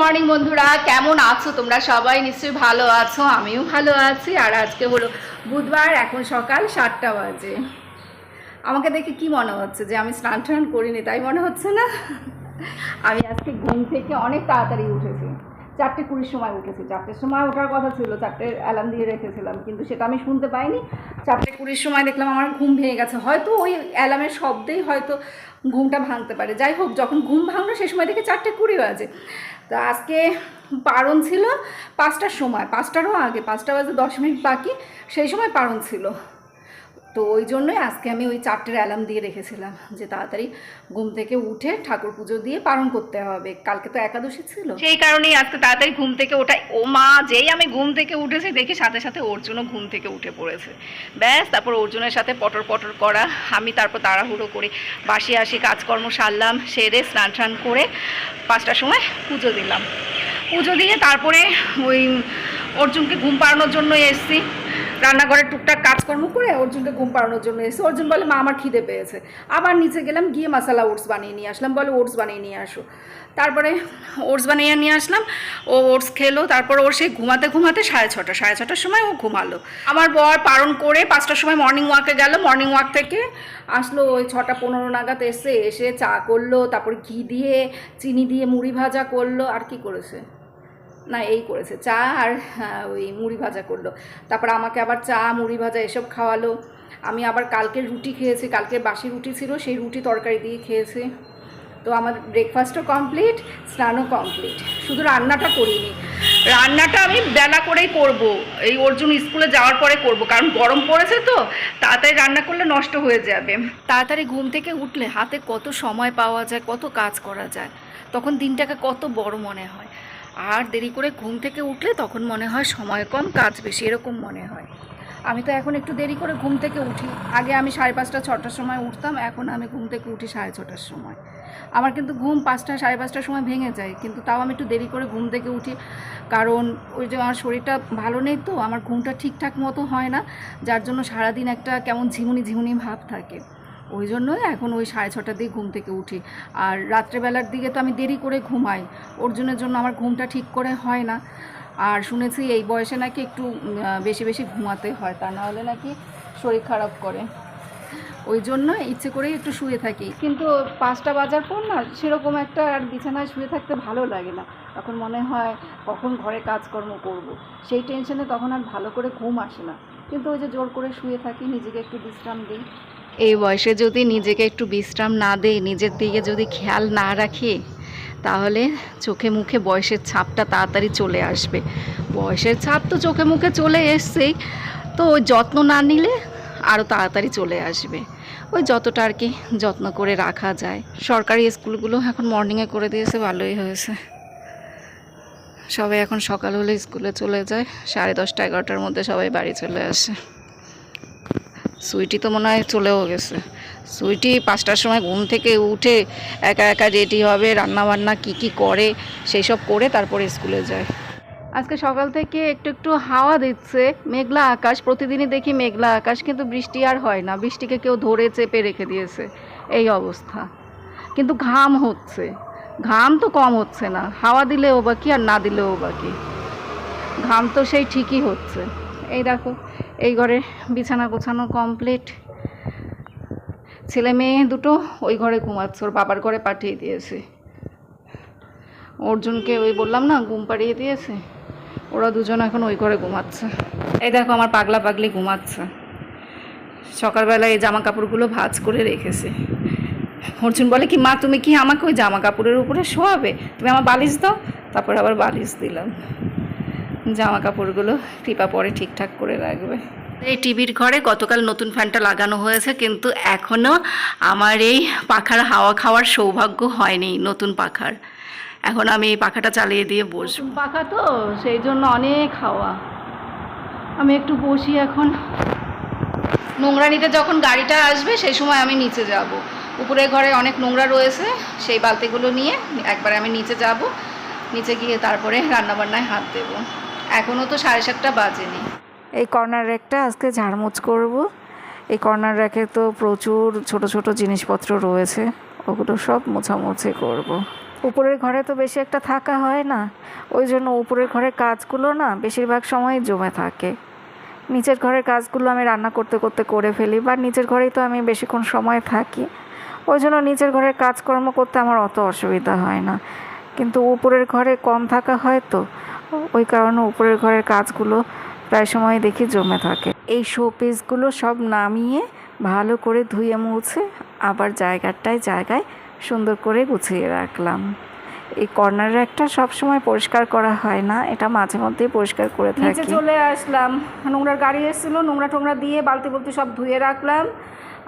Morning বন্ধুরা। কেমন আছো? তোমরা সবাই নিশ্চয়ই ভালো আছো, আমিও ভালো আছি। আর আজকে হলো বুধবার, এখন সকাল সাতটা বাজে। আমাকে দেখে কি মনে হচ্ছে যে আমি স্নান টান করিনি, তাই মনে হচ্ছে না? আমি আজকে ঘুম থেকে অনেক তাড়াতাড়ি উঠেছি। চারটে কুড়ির সময় উঠেছি। চারটের সময় ওঠার কথা ছিল চারটের অ্যালার্ম দিয়ে রেখেছিলাম, কিন্তু সেটা আমি শুনতে পাইনি। চারটে কুড়ির সময় দেখলাম আমার ঘুম ভেঙে গেছে। হয়তো ওই অ্যালার্মের শব্দেই হয়তো ঘুমটা ভাঙতে পারে। যাই হোক, যখন ঘুম ভাঙলো সেই সময় দেখে চারটে কুড়ি বাজে। তো আজকে পারণ ছিল পাঁচটার সময়, পাঁচটারও আগে, পাঁচটা বাজে দশ মিনিট বাকি, সেই সময় পারণ ছিল। তো ওই জন্যই আজকে আমি ওই চারটের অ্যালার্ম দিয়ে রেখেছিলাম যে তাড়াতাড়ি ঘুম থেকে উঠে ঠাকুর পুজো দিয়ে পালন করতে হবে। কালকে তো একাদশী ছিল। সেই কারণেই আজকে তাড়াতাড়ি ঘুম থেকে ওঠাই। ও মা, যেই আমি ঘুম থেকে উঠেছি, দেখি সাথে সাথে অর্জুনও ঘুম থেকে উঠে পড়েছে। ব্যাস, তারপর অর্জুনের সাথে পটর পটর করা। আমি তারপর তাড়াহুড়ো করে। বাসি আসি, কাজকর্ম সারলাম, সেরে স্নান টান করে পাঁচটার সময় পুজো দিলাম। পুজো দিয়ে তারপরে ওই অর্জুনকে ঘুম পাড়ানোর জন্য এসছি। রান্নাঘরের টুকটাক কাজকর্ম করে অর্জুনকে ঘুম পাড়ানোর জন্য এসে অর্জুন বলে, মা, আমার খিদে পেয়েছে। আবার নিচে গেলাম, গিয়ে মশলা ওটস বানিয়ে নিয়ে আসলাম। বলে, ওটস বানিয়ে নিয়ে আসো। তারপরে ওটস বানিয়ে নিয়ে আসলাম। ও ওটস খেলো, তারপর ওর সেই ঘুমাতে ঘুমাতে সাড়ে ছটা, সাড়ে ছটার সময় ও ঘুমালো। আমার বর পালন করে পাঁচটার সময় মর্নিং ওয়াকে গেল। মর্নিং ওয়াক থেকে আসলো ওই ছটা পনেরো নাগাদ এসে এসে চা করল, তারপর ঘি দিয়ে, চিনি দিয়ে মুড়ি ভাজা করল। আর কি করেছে? না, এই করেছে। চা আর ওই মুড়ি ভাজা করল। তারপর আমাকে আবার চা, মুড়ি ভাজা এসব খাওয়ালো। আমি আবার কালকে রুটি খেয়েছি, কালকে বাসি রুটি ছিল, সেই রুটি তরকারি দিয়ে খেয়েছি। তো আমার ব্রেকফাস্টও কমপ্লিট স্নানও কমপ্লিট শুধু রান্নাটা করিনি। রান্নাটা আমি বেলা করেই করব। এই অর্জুন স্কুলে যাওয়ার পরে করব, কারণ গরম পড়েছে তো, তাড়াতাড়ি রান্না করলে নষ্ট হয়ে যাবে। তাড়াতাড়ি ঘুম থেকে উঠলে হাতে কত সময় পাওয়া যায়, কত কাজ করা যায়, তখন দিনটাকে কত বড় মনে হয়। আর দেরি করে ঘুম থেকে উঠলে তখন মনে হয় সময় কম, কাজ বেশি, এরকম মনে হয়। আমি তো এখন একটু দেরি করে ঘুম থেকে উঠি। আগে আমি সাড়ে পাঁচটা, ছটার সময় উঠতাম, এখন আমি ঘুম থেকে উঠি সাড়ে ছটার সময়। আমার কিন্তু ঘুম পাঁচটা, সাড়ে পাঁচটার সময় ভেঙে যায়, কিন্তু তাও আমি একটু দেরি করে ঘুম থেকে উঠি। কারণ ওই যে আমার শরীরটা ভালো নেই তো, আমার ঘুমটা ঠিকঠাক মতো হয় না, যার জন্য সারাদিন একটা কেমন ঝিমুনি ঝিমুনি ভাব থাকে। ওই জন্যই এখন ওই সাড়ে ছটার দিকে ঘুম থেকে উঠি। আর রাত্রেবেলার দিকে তো আমি দেরি করে ঘুমাই অর্জুনের জন্য আমার ঘুমটা ঠিক করে হয় না। আর শুনেছি এই বয়সে নাকি একটু বেশি বেশি ঘুমাতে হয়, তা না হলে নাকি শরীর খারাপ করে। ওই জন্য ইচ্ছে করেই একটু শুয়ে থাকি। কিন্তু পাঁচটা বাজার পর না সেরকম একটা আর বিছানায় শুয়ে থাকতে ভালো লাগে না। তখন মনে হয় কখন ঘরে কাজকর্ম করব। সেই টেনশনে তখন আর ভালো করে ঘুম আসে না। কিন্তু ওই যে জোর করে শুয়ে থাকি, নিজেকে একটু বিশ্রাম দিই। এই বয়সে যদি নিজেকে একটু বিশ্রাম না দেই, নিজের দিকে যদি খেয়াল না রাখি, তাহলে চোখে মুখে বয়সের ছাপটা তাড়াতাড়ি চলে আসবে। বয়সের ছাপ তো চোখে মুখে চলে এসছেই, তো ওই যত্ন না নিলে আরও তাড়াতাড়ি চলে আসবে। ওই যতটা আর কি যত্ন করে রাখা যায়। সরকারি স্কুলগুলো এখন মর্নিংয়ে করে দিয়েছে, ভালোই হয়েছে। সবাই এখন সকাল হলে স্কুলে চলে যায়, সাড়ে দশটা এগারোটার মধ্যে সবাই বাড়ি চলে আসে। সুইটি তো মনে হয় চলেও গেছে। সুইটি পাঁচটার সময় ঘুম থেকে উঠে একা একা রেডি হবে রান্না বান্না কি কি করে সেই সব করে তারপরে স্কুলে যায়। আজকে সকাল থেকে একটু একটু হাওয়া দিচ্ছে, মেঘলা আকাশ, প্রতিদিনই দেখি মেঘলা আকাশ, কিন্তু বৃষ্টি আর হয় না, বৃষ্টিকে কেউ ধরে চেপে রেখে দিয়েছে, এই অবস্থা। কিন্তু ঘাম হচ্ছে, ঘাম তো কম হচ্ছে না, হাওয়া দিলেও বা কি আর না দিলেও বা কি। ঘাম তো সেই ঠিকই হচ্ছে। এই দেখো এই ঘরে বিছানা গোছানো কমপ্লিট ছেলে মেয়ে দুটো ওই ঘরে ঘুমাচ্ছে, ওর বাবার ঘরে পাঠিয়ে দিয়েছে। অর্জুনকে ওই বললাম না, ঘুম পাড়িয়ে দিয়েছে। ওরা দুজন এখন ওই ঘরে ঘুমাচ্ছে। এই দেখো আমার পাগলা পাগলি ঘুমাচ্ছে। সকালবেলা এই জামা কাপড়গুলো ভাজ করে রেখেছে। অর্জুন বলে, কি মা, তুমি কি আমাকে ওই জামা কাপড়ের উপরে শোয়াবে? তুমি আমার বালিশ দাও? তারপর আবার বালিশ দিলাম। জামা কাপড়গুলো কৃপা পরে ঠিকঠাক করে রাখবে। এই টিভির ঘরে গতকাল নতুন ফ্যানটা লাগানো হয়েছে কিন্তু এখনও আমার এই পাখার হাওয়া খাওয়ার সৌভাগ্য হয়নি নতুন পাখার। এখন আমি এই পাখাটা চালিয়ে দিয়ে বসবো। পাখা তো সেই জন্য অনেক হাওয়া। আমি একটু বসি এখন। নোংরা নিতে যখন গাড়িটা আসবে সেই সময় আমি নিচে যাব। উপরে ঘরে অনেক নোংরা রয়েছে সেই বালতিগুলো নিয়ে একবার আমি নিচে যাব। নিচে গিয়ে তারপরে রান্নাবান্নায় হাত দেবো। এখনও তো সাড়ে সাতটা বাজেনি। এই কর্নার র্যাকটা আজকে ঝাড়মুছ করব। এই কর্নার র্যাকে তো প্রচুর ছোট ছোট জিনিসপত্র রয়েছে। ওগুলো সব মোছামুছি করব। উপরের ঘরে তো বেশি একটা থাকা হয় না। ওই জন্য উপরের ঘরের কাজগুলো না বেশিরভাগ সময় জমে থাকে। নিচের ঘরের কাজগুলো আমি রান্না করতে করতে করে ফেলি বা নিচের ঘরেই তো আমি বেশিক্ষণ সময় থাকি। ওই জন্য নিচের ঘরের কাজকর্ম করতে আমার অত অসুবিধা হয় না। কিন্তু উপরের ঘরে কম থাকা হয় তো। ওই কারণে উপরের ঘরের কাজগুলো প্রায় সময় দেখি জমে থাকে। এই শো পিসগুলো সব নামিয়ে ভালো করে ধুয়ে মুছে আবার জায়গাটায় জায়গায় সুন্দর করে গুছিয়ে রাখলাম। এই কর্নার একটা সবসময় পরিষ্কার করা হয় না এটা মাঝে মধ্যেই পরিষ্কার করে থাকি। নিচে চলে আসলাম। নোংরার গাড়ি এসেছিল নোংরা টোংরা দিয়ে বালতি বলতি সব ধুয়ে রাখলাম।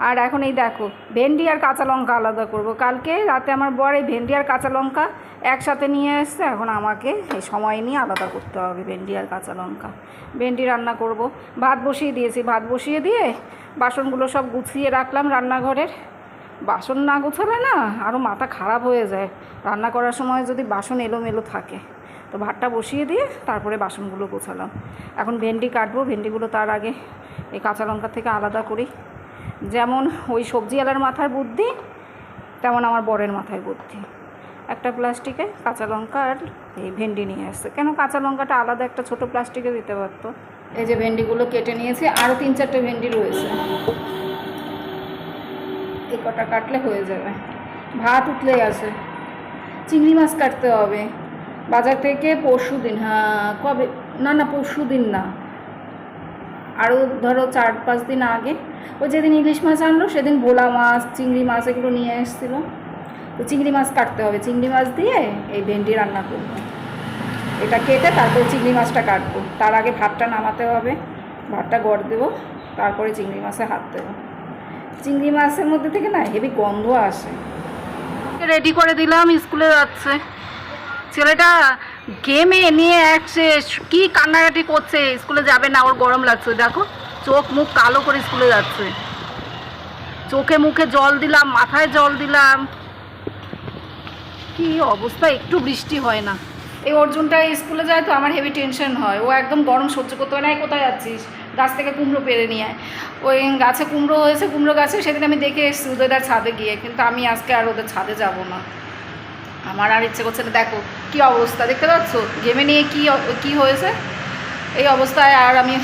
আর এখন এই দেখো ভেন্ডি আর কাঁচা লঙ্কা আলাদা করব। কালকে রাতে আমার বর এই ভেন্ডি আর কাঁচা লঙ্কা একসাথে নিয়ে এসছে, এখন আমাকে এই সময় নিয়ে আলাদা করতে হবে ভেন্ডি আর কাঁচা লঙ্কা। ভেন্ডি রান্না করব। ভাত বসিয়ে দিয়েছি, ভাত বসিয়ে দিয়ে বাসনগুলো সব গুছিয়ে রাখলাম রান্নাঘরের। বাসন না গোছালে না আরও মাথা খারাপ হয়ে যায়। রান্না করার সময় যদি বাসন এলোমেলো থাকে। তো ভাতটা বসিয়ে দিয়ে তারপরে বাসনগুলো গোছালাম। এখন ভেন্ডি কাটবো, ভেন্ডিগুলো তার আগে এই কাঁচা লঙ্কা থেকে আলাদা করি। যেমন ওই সবজিওয়ালার মাথার বুদ্ধি, তেমন আমার বরের মাথায় বুদ্ধি। একটা প্লাস্টিকে কাঁচা লঙ্কা আর এই ভেন্ডি নিয়ে আসছে। কেন কাঁচা লঙ্কাটা আলাদা একটা ছোট প্লাস্টিকে দিতে পারতো? এই যে ভেন্ডিগুলো কেটে নিয়েছি আরও তিন চারটে ভেন্ডি রয়েছে। এই কটা কাটলে হয়ে যাবে। ভাত উঠলেই আছে। চিংড়ি মাছ কাটতে হবে। বাজার থেকে পরশু দিন হ্যাঁ কবে? না না, পরশু দিন না। আরও ধরো চার পাঁচ দিন আগে। ও যেদিন ইলিশ মাছ আনলো, সেদিন ভোলা মাছ, চিংড়ি মাছ এগুলো নিয়ে এসেছিল। তো চিংড়ি মাছ কাটতে হবে। চিংড়ি মাছ দিয়ে এই ভেন্ডি রান্না করব। এটা কেটে তারপরে চিংড়ি মাছটা কাটবো। তার আগে ভাতটা নামাতে হবে। ভাতটা গড় দেবো। তারপরে চিংড়ি মাছে হাত দেবো। চিংড়ি মাছের মধ্যে থেকে না হেভি গন্ধ আসে। রেডি করে দিলাম, স্কুলে যাচ্ছে। ছেলেটা গেমে নিয়ে একসে কি কান্নাকাটি করছে? স্কুলে যাবে না, ওর গরম লাগছে। দেখো, চোখ মুখ কালো করে স্কুলে যাচ্ছে। চোখে মুখে জল দিলাম, মাথায় জল দিলাম। কি অবস্থা? একটু বৃষ্টি হয় না। এই অর্জুনটা স্কুলে যায় তো আমার হেভি টেনশন হয়। ও একদম গরম সহ্য করতে হয় না কোথায় যাচ্ছিস? গাছ থেকে কুমড়ো পেরে নিয়ে আয়। ওই গাছে কুমড়ো হয়েছে, কুমড়ো গাছে সেদিন আমি দেখে এসেছি উদয়দার ছাদে গিয়ে, কিন্তু আমি আজকে আর ওদের ছাদে যাব না। আমার আর ইচ্ছে করছে না। দেখো, কি অবস্থা, দেখতে পাচ্ছ? গেমে নিয়ে কি কি হয়েছে? এই অবস্থায় আর আমি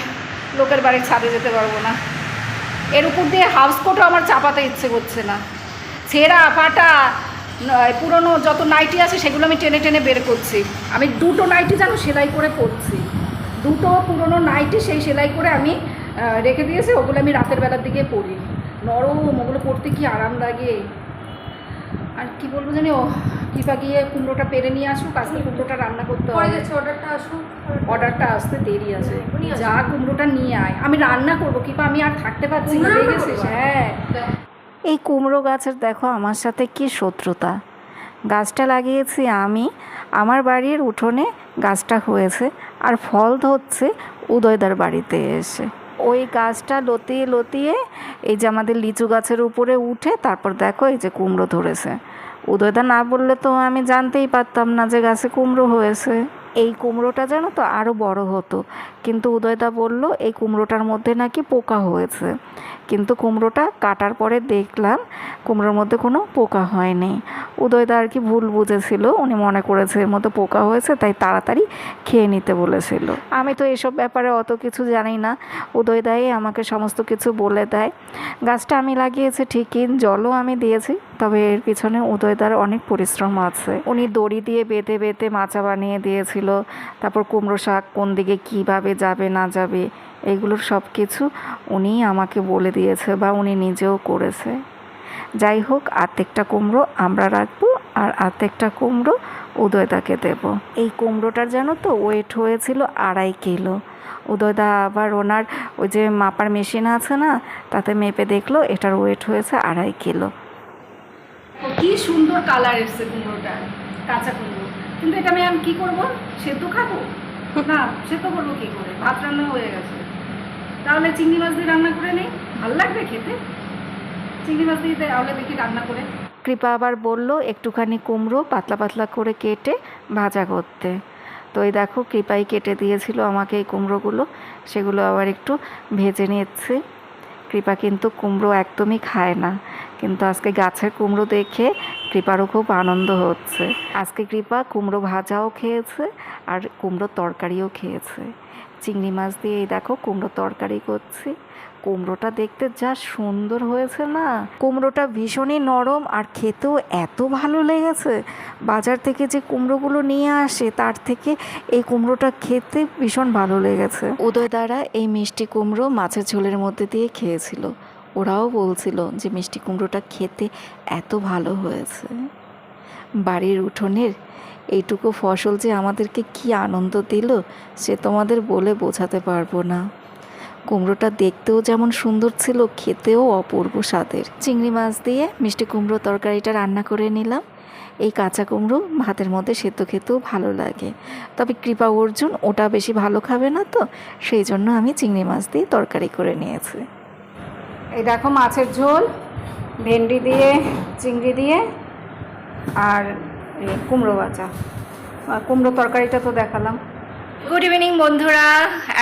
লোকের বাড়ির ছাদে যেতে পারব না। এর উপর দিয়ে হাউস কোটও আমার চাপাতে ইচ্ছে করছে না। ছেঁড়া, ফাটা পুরনো যত নাইটি আছে সেগুলো আমি টেনে টেনে বের করছি। আমি দুটো নাইটি যেন সেলাই করে পরছি। দুটো পুরনো নাইটি সেই সেলাই করে আমি রেখে দিয়েছি ওগুলো আমি রাতের বেলার দিকে পরি। নরম ওগুলো পরতে কি আরাম লাগে। আর কি বলব জানি ও কিপা গিয়ে কুমড়োটা পেরে নিয়ে আসুক আজকে কুমড়োটা রান্না করতে হবে। অর্ডারটা আসুক। অর্ডারটা আসতে দেরি আছে। এখনই যা কুমড়োটা নিয়ে আয়। আমি রান্না করব কিপা আমি আর থাকতে পারছি না হ্যাঁ। এই কুমড়ো গাছের দেখো আমার সাথে কি শত্রুতা। গাছটা লাগিয়েছি আমি, আমার বাড়ির উঠোনে গাছটা হয়েছে আর ফল ধরছে উদয়দার বাড়িতে এসে। ওই গাছটা লতিয়ে লতিয়ে এই যে আমাদের লিচু গাছের উপরে উঠে তারপর দেখো এই যে কুমড়ো ধরেছে। উদয়দা না বললে তো আমি জানতেই পারতাম না যে গাছে কুমড়ো হয়েছে। এই কুমড়োটা জানো তো আরও বড় হতো, কিন্তু উদয়দা বলল, এই কুমড়োটার মধ্যে নাকি পোকা হয়েছে। কিন্তু কুমড়োটা কাটার পরে দেখলাম কুমড়োর মধ্যে কোনো পোকা হয়নি। উদয়দা আর কি ভুল বুঝেছিল, উনি মনে করেছে এর মধ্যে পোকা হয়েছে, তাই তাড়াতাড়ি খেয়ে নিতে বলেছিল। আমি তো এসব ব্যাপারে অত কিছু জানি না। উদয়দাই আমাকে সমস্ত কিছু বলে দেয়। গাছটা আমি লাগিয়েছি ঠিকই, জলও আমি দিয়েছি, তবে এর পিছনে উদয়দার অনেক পরিশ্রম আছে। উনি দড়ি দিয়ে বেঁধে বেঁধে মাচা বানিয়ে দিয়েছিল, তারপর কুমড়ো শাক কোন দিকে কীভাবে যাবে না যাবে এগুলোর সব কিছু উনি আমাকে বলে দিয়েছে বা উনি নিজেও করেছে। যাই হোক, আর্ধেকটা কুমড়ো আমরা রাখব আর আর্ধেকটা কুমড়ো উদয়দাকে দেব। এই কুমড়োটার জানো তো ওয়েট হয়েছিল আড়াই কিলো। উদয়দা আবার ওনার ওই যে মাপার মেশিন আছে না, তাতে মেপে দেখল এটার ওয়েট হয়েছে আড়াই কিলো। কি সুন্দর কালার এসছে কুমড়োটা, কাঁচা কুমড়ো। কিন্তু এটা আমি কি করব? সেদ্ধ খাব? না, সেদ্ধ করব কি করে? ভাত রান্না হয়ে গেছে। তাহলে চিংড়ি মাছ দিয়ে রান্না করে নেই? ভালো লাগবে খেতে? চিংড়ি মাছ দিয়ে তাহলে দেখি রান্না করে। কৃপা আবার বলল, একটুখানি কুমড়ো পাতলা পাতলা করে কেটে ভাজা করতে। তো এই দেখো, কৃপাই কেটে দিয়েছিল আমাকে এই কুমড়োগুলো। সেগুলো আবার একটু ভেজে নিচ্ছে। কৃপা কিন্তু কুমড়ো একদমই খায় না। কিন্তু আজকে গাছের কুমড়ো দেখে কৃপারও খুব আনন্দ হচ্ছে। আজকে কৃপা কুমড়ো ভাজাও খেয়েছে আর কুমড়ো তরকারিও খেয়েছে। চিংড়ি মাছ দিয়ে দেখো কুমড়ো তরকারি করছি। কুমড়োটা দেখতে যা সুন্দর হয়েছে না। কুমড়োটা ভীষণই নরম আর খেতেও এত ভালো লেগেছে। বাজার থেকে যে কুমড়োগুলো নিয়ে আসে, তার থেকে এই কুমড়োটা খেতে ভীষণ ভালো লেগেছে। উদয় দ্বারা এই মিষ্টি কুমড়ো মাছের ঝোলের মধ্যে দিয়ে খেয়েছিল। ওরাও বলছিল যে মিষ্টি কুমড়োটা খেতে এত ভালো হয়েছে। বাড়ির উঠোনের এইটুকু ফসল যে আমাদেরকে কি আনন্দ দিল, সে তোমাদের বলে বোঝাতে পারব না। কুমড়োটা দেখতেও যেমন সুন্দর ছিল, খেতেও অপূর্ব স্বাদের। চিংড়ি মাছ দিয়ে মিষ্টি কুমড়ো তরকারিটা রান্না করে নিলাম। এই কাঁচা কুমড়ো ভাতের মধ্যে সেদ্ধ খেতেও ভালো লাগে। তবে কৃপা অর্জুন, ওটা বেশি ভালো খাবে না তো, সেই জন্য আমি চিংড়ি মাছ দিয়ে তরকারি করে নিয়েছি। এই দেখো মাছের ঝোল, ভেন্ডি দিয়ে, চিংড়ি দিয়ে, আর কুমড়ো আর কুমড়ো তরকারিটা তো দেখালাম। গুড ইভিনিং বন্ধুরা।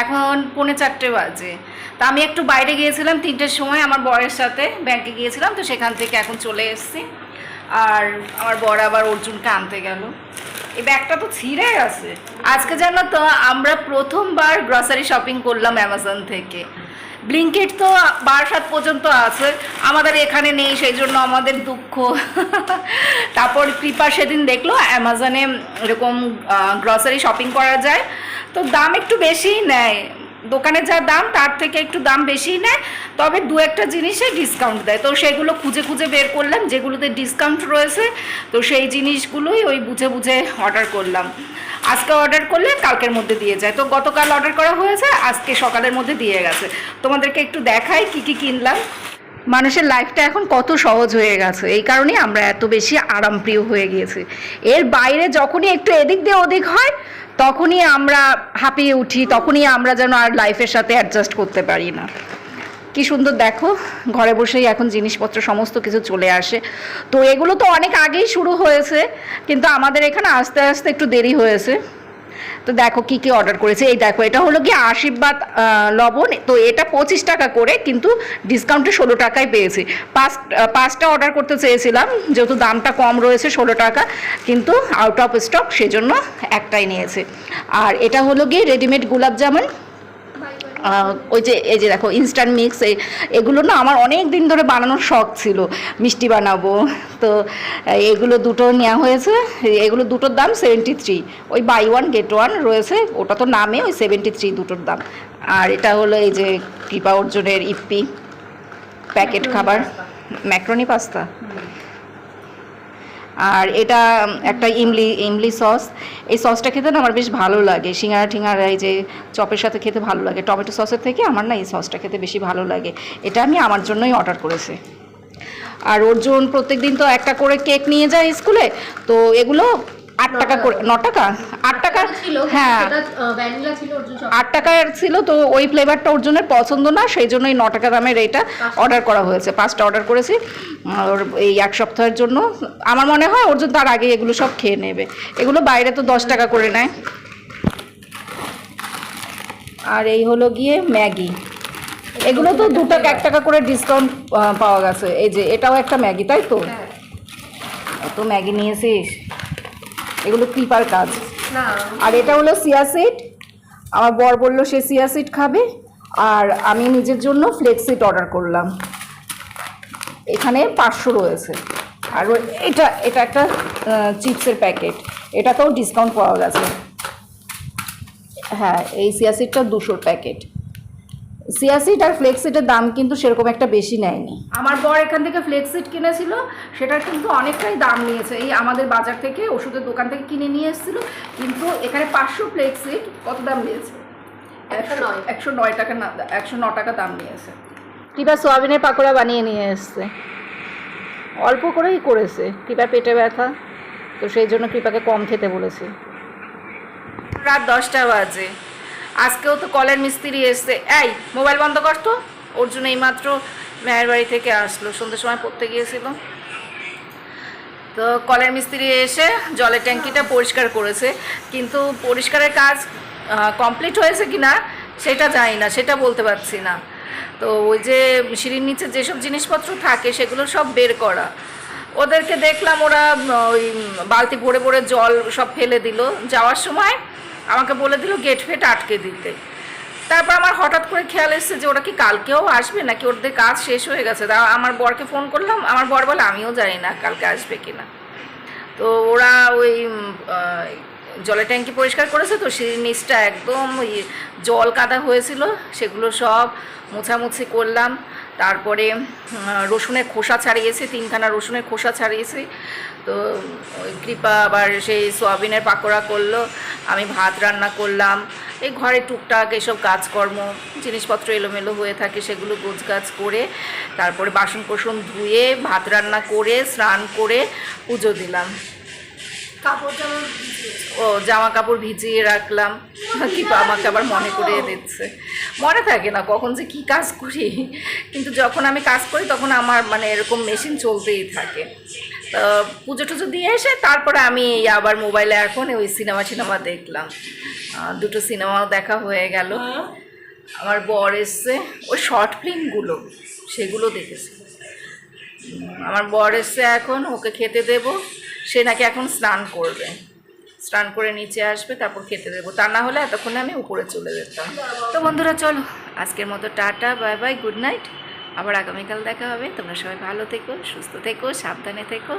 এখন পৌনে চারটে বাজে। তা আমি একটু বাইরে গিয়েছিলাম, তিনটের সময় আমার বরের সাথে ব্যাংকে গিয়েছিলাম, তো সেখান থেকে এখন চলে এসেছি। আর আমার বর আবার অর্জুনকে আনতে গেল। এই ব্যাগটা তো ছিঁড়ে গেছে। আজকে জানো তো, আমরা প্রথমবার গ্রসারি শপিং করলাম অ্যামাজন থেকে। ব্লিঙ্কেট তো বারাসাত পর্যন্ত আছে, আমাদের এখানে নেই, সেই জন্য আমাদের দুঃখ। তারপর কৃপা সেদিন দেখল, অ্যামাজনে এরকম গ্রসারি শপিং করা যায়, তো দাম একটু বেশিই নেয়। দোকানে যা দাম, তার থেকে একটু দাম বেশি নেয়, তবে দু একটা জিনিসে ডিসকাউন্ট দেয়। তো সেগুলো খুঁজে খুঁজে বের করলাম, যেগুলোতে ডিসকাউন্ট রয়েছে, তো সেই জিনিসগুলোই ওই বুঝে বুঝে অর্ডার করলাম। আজকে অর্ডার করলে কালকের মধ্যে দিয়ে যায়। তো গতকাল অর্ডার করা হয়েছে, আজকে সকালের মধ্যে দিয়ে গেছে। তোমাদেরকে একটু দেখাই কি কি কিনলাম। মানুষের লাইফটা এখন কত সহজ হয়ে গেছে। এই কারণেই আমরা এত বেশি আরামপ্রিয় হয়ে গিয়েছি। এর বাইরে যখনই একটু এদিক দিয়ে ওদিক হয়, তখনই আমরা হাঁপিয়ে উঠি, তখনই আমরা যেন আর লাইফের সাথে অ্যাডজাস্ট করতে পারি না। কি সুন্দর দেখো, ঘরে বসেই এখন জিনিসপত্র, সমস্ত কিছু চলে আসে। তো এগুলো তো অনেক আগেই শুরু হয়েছে, কিন্তু আমাদের এখানে আস্তে আস্তে একটু দেরি হয়েছে। তো দেখো কি কি অর্ডার করেছে। এই দেখো, এটা হলো কি আশীর্বাদ লবণ। তো এটা পঁচিশ টাকা করে, কিন্তু ডিসকাউন্টে ষোলো টাকায় পেয়েছি। পাঁচ পাঁচটা অর্ডার করতে চেয়েছিলাম, যেহেতু দামটা কম রয়েছে ষোলো টাকা, কিন্তু আউট অফ স্টক সেজন্য একটাই নিয়েছে। আর এটা হলো গিয়ে রেডিমেড গোলাপ জামুন। ওই যে এই যে দেখো ইনস্ট্যান্ট মিক্স এই এগুলো না আমার অনেক দিন ধরে বানানোর শখ ছিল। মিষ্টি বানাবো। তো এগুলো দুটো নেওয়া হয়েছে। এগুলো দুটোর দাম সেভেন্টি থ্রি ওই বাই ওয়ান গেট ওয়ান রয়েছে। ওটা তো নামে ওই সেভেন্টি থ্রি দুটোর দাম। আর এটা হলো এই যে কৃপা অর্জুনের ইপ্পি প্যাকেট খাবার। ম্যাক্রনি পাস্তা আর এটা একটা ইমলি ইমলি সস। এই সসটা খেতে না আমার বেশ ভালো লাগে। সিঙ্গারা ঠিঙ্গারা এই যে চপের সাথে খেতে ভালো লাগে। টমেটো সসের থেকে আমার না এই সসটা খেতে বেশি ভালো লাগে। এটা আমি আমার জন্যই অর্ডার করেছি। আর অর্জুন প্রত্যেক দিন তো একটা করে কেক নিয়ে যায় স্কুলে। তো এগুলো আট টাকা করে ন টাকা? আট টাকা? ছিল হ্যাঁ। আট টাকার ছিল তো ওই ফ্লেভারটা অর্জুনের পছন্দ না সেই জন্যই ন টাকা দামের এইটা অর্ডার করা হয়েছে। পাঁচটা অর্ডার করেছি ওর এই এক সপ্তাহের জন্য। আমার মনে হয় অর্জুন তার আগে এগুলো সব খেয়ে নেবে। এগুলো বাইরে তো দশ টাকা করে নেয়। আর এই হলো গিয়ে ম্যাগি। এগুলো তো দু টাকা এক টাকা করে ডিসকাউন্ট পাওয়া গেছে। এই যে এটাও একটা ম্যাগি তাই তো? হ্যাঁ। এত ম্যাগি নিয়েছিস? এগুলো কৃপার কাজ। আর এটা হলো সিয়া সিড আমার বর বলল সে সিয়া সিড খাবে। আর আমি নিজের জন্য ফ্লেক্স সিড অর্ডার করলাম। এখানে পাঁচশো রয়েছে। আর এটা এটা একটা চিপসের প্যাকেট এটাতেও ডিসকাউন্ট পাওয়া গেছে। হ্যাঁ এই সিয়া সিডটা দুশোর প্যাকেট সিয়াসিড আর ফ্লেক্সিটের দাম কিন্তু সেরকম একটা বেশি নেয়নি। আমার বর এখান থেকে ফ্লেক্সিট কিনেছিল সেটার কিন্তু অনেকটাই দাম নিয়েছে। এই আমাদের বাজার থেকে ওষুধের দোকান থেকে কিনে নিয়ে এসেছিল কিন্তু এখানে পাঁচশো ফ্লেক্সিট কত দাম নিয়েছে? একশো নয়। একশো নয় টাকা না একশো ন টাকা দাম নিয়েছে। কৃপা সোয়াবিনের পাকোড়া বানিয়ে নিয়ে এসছে। অল্প করেই করেছে কৃপা পেটে ব্যথা তো সেই জন্য কৃপাকে কম খেতে বলেছে। রাত দশটা বাজে। আজকেও তো কলের মিস্ত্রি এসছে। এই, মোবাইল বন্ধ কর তো। অর্জুন এইমাত্র মেয়ের বাড়ি থেকে আসলো। সন্ধ্যের সময় পড়তে গিয়েছিল। তো কলের মিস্ত্রি এসে জলের ট্যাঙ্কিটা পরিষ্কার করেছে। কিন্তু পরিষ্কারের কাজ কমপ্লিট হয়েছে কি না সেটা জানি না, সেটা বলতে পারছি না। তো ওই যে সিঁড়ির নিচে যেসব জিনিসপত্র থাকে, সেগুলো সব বের করা। ওদেরকে দেখলাম ওরা ওই বালতি ভরে ভরে জল সব ফেলে দিল। যাওয়ার সময় আমাকে বলে দিল গেট ফেট আটকে দিতে। তারপর আমার হঠাৎ করে খেয়াল এসেছে যে ওরা কি কালকেও আসবে নাকি ওদের কাজ শেষ হয়ে গেছে। তা আমার বরকে ফোন করলাম, আমার বর বলে, আমিও জানি না কালকে আসবে কি না তো ওরা ওই জলের ট্যাঙ্কি পরিষ্কার করেছে তো, সেই নিচটা একদম ওই জল কাদা হয়েছিল, সেগুলো সব মোছামুছি করলাম। তারপরে রসুনের খোসা ছাড়িয়েছি, তিনখানা রসুনের খোসা ছাড়িয়েছি। তো ওই কৃপা আবার সেই সোয়াবিনের পাকোড়া করল। আমি ভাত রান্না করলাম এই ঘরে টুকটাক এসব কাজকর্ম জিনিসপত্র এলোমেলো হয়ে থাকে সেগুলো গোছগাছ করে তারপরে বাসন কোসন ধুয়ে ভাত রান্না করে স্নান করে পুজো দিলাম। কাপড় ও জামা কাপড় ভিজিয়ে রাখলাম কি আমাকে আবার মনে করে দিচ্ছে। মনে থাকে না কখন যে কি কাজ করি কিন্তু যখন আমি কাজ করি তখন আমার মানে এরকম মেশিন চলতেই থাকে। পুজো টুজো দিয়ে এসে তারপরে আমি এই আবার মোবাইলে এখন ওই সিনেমা সিনেমা দেখলাম। দুটো সিনেমাও দেখা হয়ে গেল। আমার বর এসছে। ওই শর্ট ফিল্মগুলো সেগুলো দেখেছি। আমার বর এসছে এখন ওকে খেতে দেব। সে নাকি এখন স্নান করবে। স্নান করে নিচে আসবে তারপর খেতে দেবো। তা না হলে এতক্ষণে আমি উপরে চলে যেতাম। তো বন্ধুরা চলো আজকের মতো tata bye bye good night. আবার আগামীকাল দেখা হবে। তোমরা সবাই ভালো থেকো সুস্থ থেকো সাবধানে থেকো।